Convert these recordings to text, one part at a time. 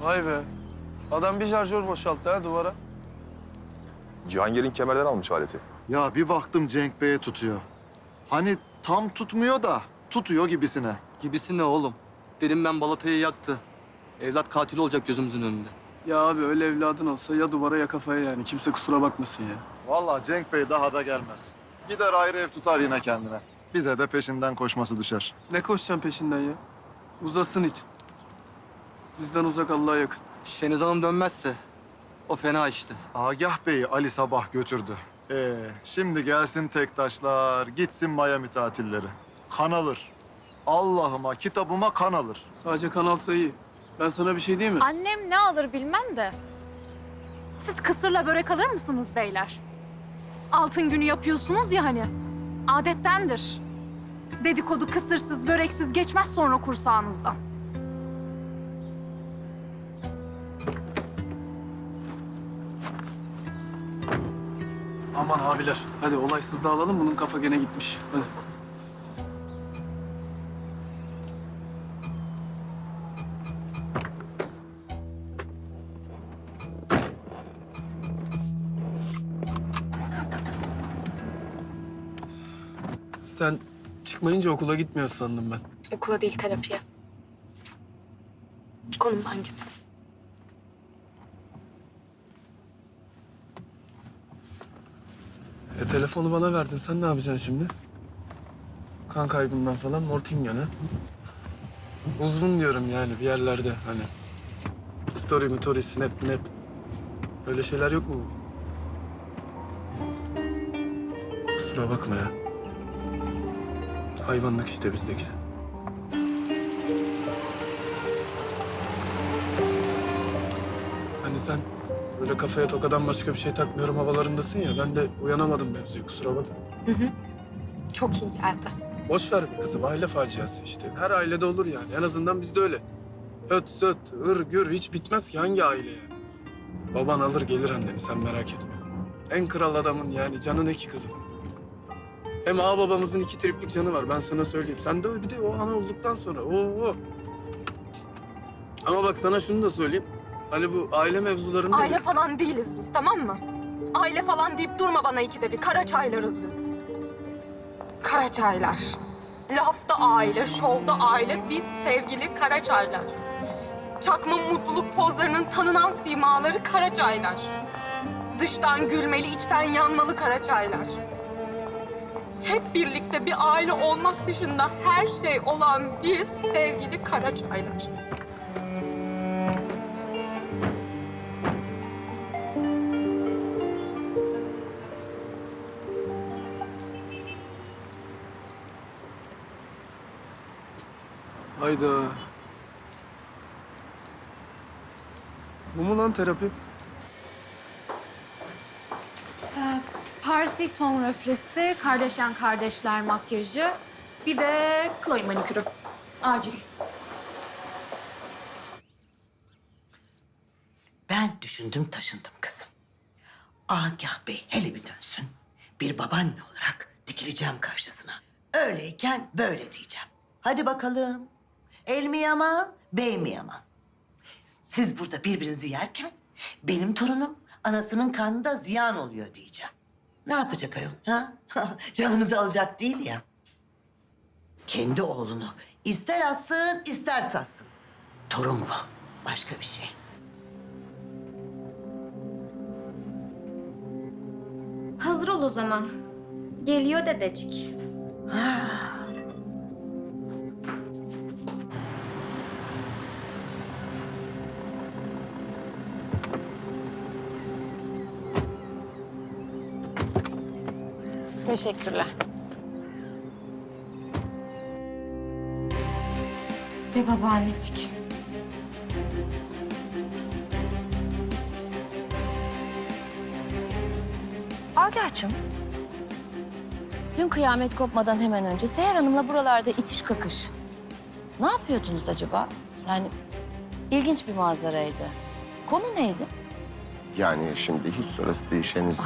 Vay be. Adam bir şarjör boşalttı ha duvara. Cihangir'in kemerden almış aleti. Ya bir baktım Cenk Bey'e tutuyor. Hani tam tutmuyor da tutuyor gibisine. Gibisi ne oğlum? Dedim ben balatayı yaktı. Evlat katil olacak gözümüzün önünde. Ya abi öyle evladın olsa ya duvara ya kafaya yani. Kimse kusura bakmasın ya. Vallahi Cenk Bey daha da gelmez. Gider ayrı ev tutar yine kendine. Bize de peşinden koşması düşer. Ne koşacaksın peşinden ya? Uzasın it. Bizden uzak Allah'a yakın. Şeniz Hanım dönmezse o fena işte. Agah Bey'i Ali Sabah götürdü. Ee, şimdi gelsin tek taşlar, gitsin Miami tatilleri. Kan alır. Allah'ıma, kitabıma kan alır. Sadece kanalsa iyi. Ben sana bir şey diyeyim mi? Annem ne alır bilmem de. Siz kısırla börek alır mısınız beyler? Altın günü yapıyorsunuz ya hani. Adettendir. Dedikodu kısırsız, böreksiz geçmez sonra kursağınızdan. Aman abiler. Hadi olaysız dağılalım. Bunun kafa gene gitmiş. Hadi. Sen çıkmayınca okula gitmiyor sandım ben. Okula değil terapiye. Konumdan git. E telefonu bana verdin. Sen ne yapacaksın şimdi? Kan kaybından falan Mortingen'e. Uzun diyorum yani bir yerlerde hani. Story story, snap, snap. Öyle şeyler yok mu? Kusura bakma ya. Hayvanlık işte bizdeki. Hani sen böyle kafaya tokadan başka bir şey takmıyorum havalarındasın ya. Ben de uyanamadım mevzuyu kusura bakma. Çok iyi geldi. Boş ver be kızım aile faciası işte. Her ailede olur yani. En azından bizde öyle. Öt söt, ır gür hiç bitmez ki hangi aile yani. Baban alır gelir anneni sen merak etme. En kral adamın yani canın iki kızım. Hem ağa babamızın iki triplik canı var ben sana söyleyeyim. Sen de bir de o ana olduktan sonra o Ama bak sana şunu da söyleyeyim. Hani bu aile mevzularında... Aile falan değiliz biz tamam mı? Aile falan deyip durma bana ikide bir. Karaçaylarız biz. Karaçaylar. Lafta aile, şovda aile, biz sevgili Karaçaylar. Çakma mutluluk pozlarının tanınan simaları Karaçaylar. Dıştan gülmeli, içten yanmalı Karaçaylar. Hep birlikte bir aile olmak dışında her şey olan biz sevgili Karaçaylar. Hayda. Bu mu lan terapi? Paris Hilton röflesi, kardeşen kardeşler makyajı, bir de Chloe manikürü. Acil. Ben düşündüm taşındım kızım. Agah Bey hele bir dönsün. Bir babaanne olarak dikileceğim karşısına. Öyleyken böyle diyeceğim. Hadi bakalım. El mi yaman, bey mi yaman? Siz burada birbirinizi yerken benim torunum anasının karnında ziyan oluyor diyeceğim. Ne yapacak ayol? Ha? Canımızı alacak değil ya. Kendi oğlunu ister assın ister sassın. Torun bu. Başka bir şey. Hazır ol o zaman. Geliyor dedecik. Teşekkürler. Ve babaannecik. Agah'cığım. Dün kıyamet kopmadan hemen önce Seher Hanım'la buralarda itiş kakış. Ne yapıyordunuz acaba? Yani ilginç bir manzaraydı. Konu neydi? Yani şimdi hiç sırası değil Şeniz.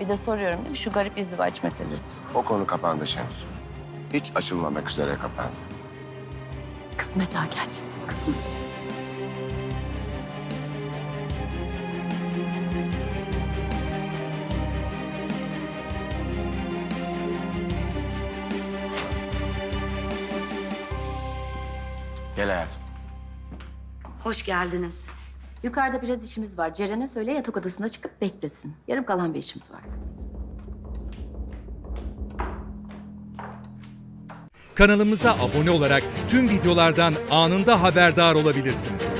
Bir de soruyorum değil mi? Şu garip izdivaç meselesi. O konu kapandı Şeniz. Hiç açılmamak üzere kapandı. Kısmet Agah'cığım, kısmet. Gel hayatım. Hoş geldiniz. Yukarıda biraz işimiz var. Ceren'e söyle yatak odasına çıkıp beklesin. Yarım kalan bir işimiz var. Kanalımıza abone olarak tüm videolardan anında haberdar olabilirsiniz.